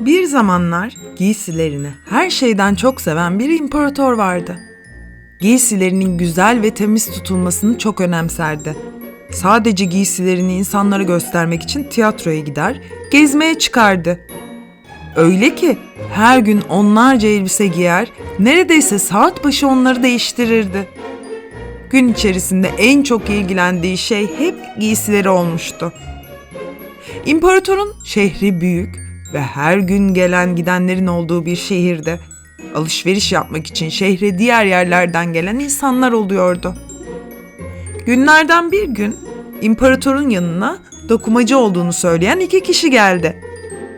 Bir zamanlar giysilerini her şeyden çok seven bir imparator vardı. Giysilerinin güzel ve temiz tutulmasını çok önemserdi. Sadece giysilerini insanlara göstermek için tiyatroya gider, gezmeye çıkardı. Öyle ki her gün onlarca elbise giyer, neredeyse saat başı onları değiştirirdi. Gün içerisinde en çok ilgilendiği şey hep giysileri olmuştu. İmparatorun şehri büyük ve her gün gelen gidenlerin olduğu bir şehirde. Alışveriş yapmak için şehre diğer yerlerden gelen insanlar oluyordu. Günlerden bir gün imparatorun yanına dokumacı olduğunu söyleyen iki kişi geldi.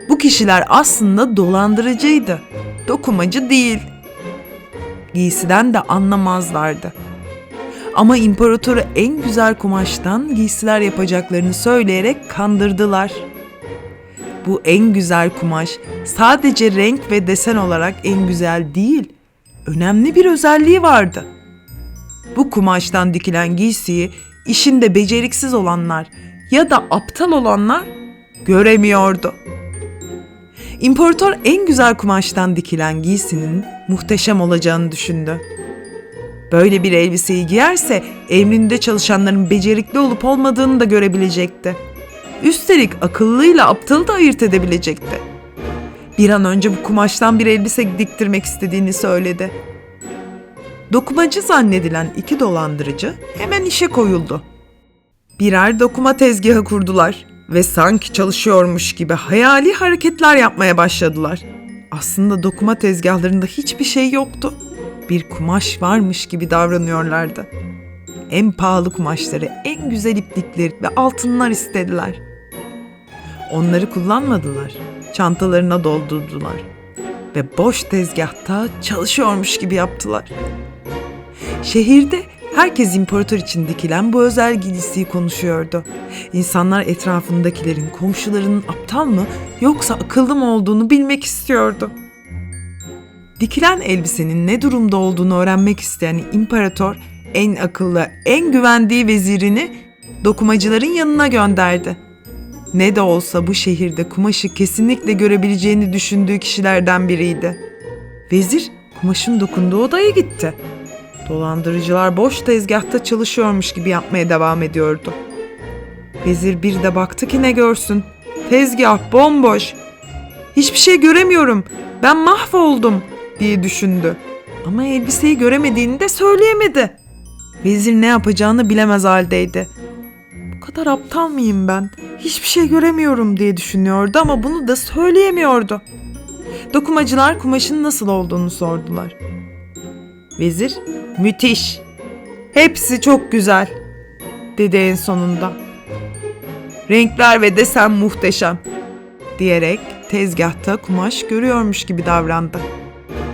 Bu kişiler aslında dolandırıcıydı. Dokumacı değil. Giysiden de anlamazlardı. Ama imparatoru en güzel kumaştan giysiler yapacaklarını söyleyerek kandırdılar. Bu en güzel kumaş sadece renk ve desen olarak en güzel değil, önemli bir özelliği vardı. Bu kumaştan dikilen giysiyi işinde beceriksiz olanlar ya da aptal olanlar göremiyordu. İmparator en güzel kumaştan dikilen giysinin muhteşem olacağını düşündü. Böyle bir elbiseyi giyerse emrinde çalışanların becerikli olup olmadığını da görebilecekti. Üstelik akıllıyla aptalı da ayırt edebilecekti. Bir an önce bu kumaştan bir elbise diktirmek istediğini söyledi. Dokumacı zannedilen iki dolandırıcı hemen işe koyuldu. Birer dokuma tezgahı kurdular ve sanki çalışıyormuş gibi hayali hareketler yapmaya başladılar. Aslında dokuma tezgahlarında hiçbir şey yoktu. Bir kumaş varmış gibi davranıyorlardı. En pahalı kumaşları, en güzel iplikleri ve altınlar istediler. Onları kullanmadılar. Çantalarına doldurdular ve boş tezgahta çalışıyormuş gibi yaptılar. Şehirde herkes imparator için dikilen bu özel giysiyi konuşuyordu. İnsanlar etrafındakilerin, komşularının aptal mı yoksa akıllı mı olduğunu bilmek istiyordu. Dikilen elbisenin ne durumda olduğunu öğrenmek isteyen imparator en akıllı, en güvendiği vezirini dokumacıların yanına gönderdi. Ne de olsa bu şehirde kumaşı kesinlikle görebileceğini düşündüğü kişilerden biriydi. Vezir kumaşın dokunduğu odaya gitti. Dolandırıcılar boş tezgahta çalışıyormuş gibi yapmaya devam ediyordu. Vezir bir de baktı ki ne görsün. Tezgah bomboş. Hiçbir şey göremiyorum. Ben mahvoldum diye düşündü. Ama elbiseyi göremediğini de söyleyemedi. Vezir ne yapacağını bilemez haldeydi. Bu kadar aptal mıyım ben? Hiçbir şey göremiyorum diye düşünüyordu ama bunu da söyleyemiyordu. Dokumacılar kumaşın nasıl olduğunu sordular. Vezir, müthiş. Hepsi çok güzel, dedi en sonunda. Renkler ve desen muhteşem, diyerek tezgahta kumaş görüyormuş gibi davrandı.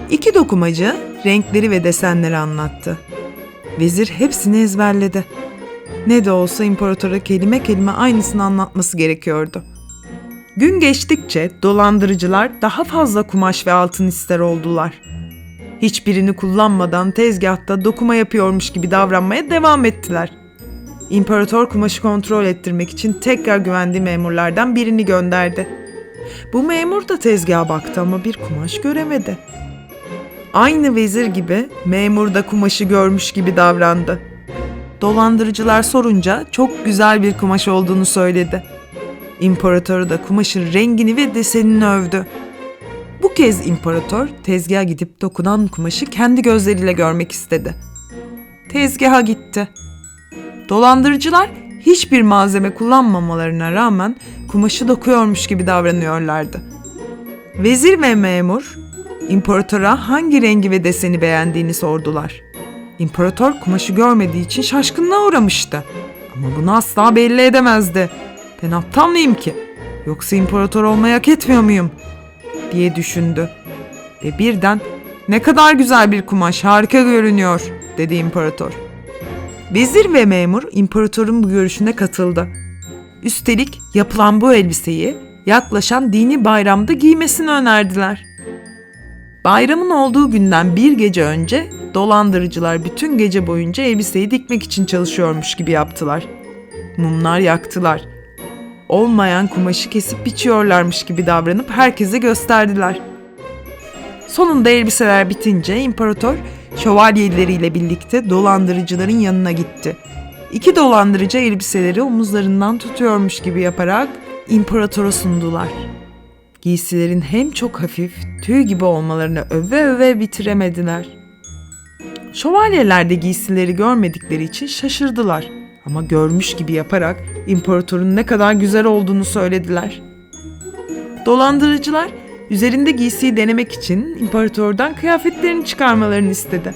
İki dokumacı renkleri ve desenleri anlattı. Vezir hepsini ezberledi. Ne de olsa imparatora kelime kelime aynısını anlatması gerekiyordu. Gün geçtikçe dolandırıcılar daha fazla kumaş ve altın ister oldular. Hiçbirini kullanmadan tezgahta dokuma yapıyormuş gibi davranmaya devam ettiler. İmparator kumaşı kontrol ettirmek için tekrar güvendiği memurlardan birini gönderdi. Bu memur da tezgaha baktı ama bir kumaş göremedi. Aynı vezir gibi memur da kumaşı görmüş gibi davrandı. Dolandırıcılar sorunca çok güzel bir kumaş olduğunu söyledi. İmparatoru da kumaşın rengini ve desenini övdü. Bu kez imparator tezgaha gidip dokunan kumaşı kendi gözleriyle görmek istedi. Tezgaha gitti. Dolandırıcılar hiçbir malzeme kullanmamalarına rağmen kumaşı dokuyormuş gibi davranıyorlardı. Vezir ve memur imparatora hangi rengi ve deseni beğendiğini sordular. İmparator kumaşı görmediği için şaşkınlığa uğramıştı. Ama bunu asla belli edemezdi. Ben aptal mıyım ki? Yoksa imparator olmayı hak etmiyor muyum? diye düşündü. Ve birden ne kadar güzel bir kumaş harika görünüyor dedi imparator. Vezir ve memur imparatorun bu görüşüne katıldı. Üstelik yapılan bu elbiseyi yaklaşan dini bayramda giymesini önerdiler. Bayramın olduğu günden bir gece önce dolandırıcılar bütün gece boyunca elbiseyi dikmek için çalışıyormuş gibi yaptılar. Mumlar yaktılar. olmayan kumaşı kesip biçiyorlarmış gibi davranıp herkese gösterdiler. Sonunda elbiseler bitince imparator şövalyeleriyle birlikte dolandırıcıların yanına gitti. İki dolandırıcı elbiseleri omuzlarından tutuyormuş gibi yaparak imparatora sundular. Giysilerin hem çok hafif, tüy gibi olmalarını öve öve bitiremediler. Şövalyeler de giysileri görmedikleri için şaşırdılar. Ama görmüş gibi yaparak imparatorun ne kadar güzel olduğunu söylediler. Dolandırıcılar üzerinde giysiyi denemek için imparatordan kıyafetlerini çıkarmalarını istedi.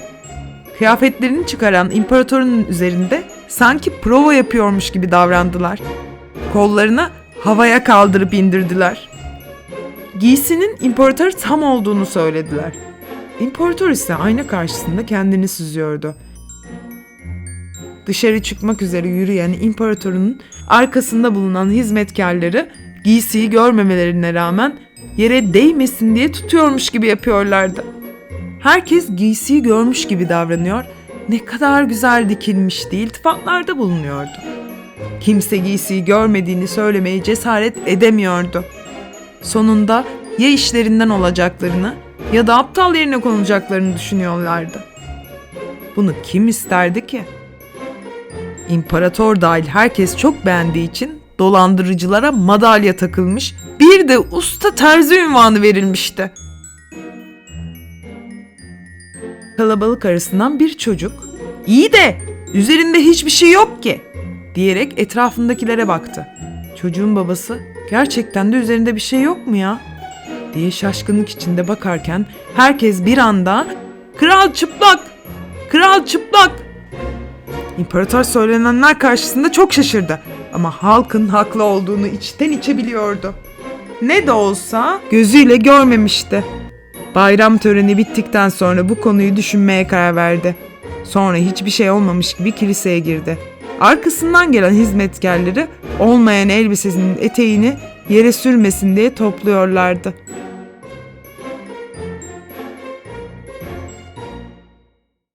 Kıyafetlerini çıkaran imparatorun üzerinde sanki prova yapıyormuş gibi davrandılar. Kollarını havaya kaldırıp indirdiler. Giysinin imparator tam olduğunu söylediler. İmparator ise ayna karşısında kendini süzüyordu. Dışarı çıkmak üzere yürüyen imparatorun arkasında bulunan hizmetkarları giysiyi görmemelerine rağmen yere değmesin diye tutuyormuş gibi yapıyorlardı. Herkes giysiyi görmüş gibi davranıyor, ne kadar güzel dikilmiş diye iltifatlarda bulunuyordu. Kimse giysiyi görmediğini söylemeye cesaret edemiyordu. Sonunda ya işlerinden olacaklarını ya da aptal yerine konulacaklarını düşünüyorlardı. Bunu kim isterdi ki? İmparator dahil herkes çok beğendiği için dolandırıcılara madalya takılmış, bir de usta terzi ünvanı verilmişti. Kalabalık arasından bir çocuk, iyi de üzerinde hiçbir şey yok ki diyerek etrafındakilere baktı. Çocuğun babası, gerçekten de üzerinde bir şey yok mu ya? Diye şaşkınlık içinde bakarken herkes bir anda Kral çıplak! Kral çıplak! İmparator söylenenler karşısında çok şaşırdı ama halkın haklı olduğunu içten içe biliyordu. Ne de olsa gözüyle görmemişti. Bayram töreni bittikten sonra bu konuyu düşünmeye karar verdi. Sonra hiçbir şey olmamış gibi kiliseye girdi. Arkasından gelen hizmetkarları olmayan elbisesinin eteğini yere sürmesin diye topluyorlardı.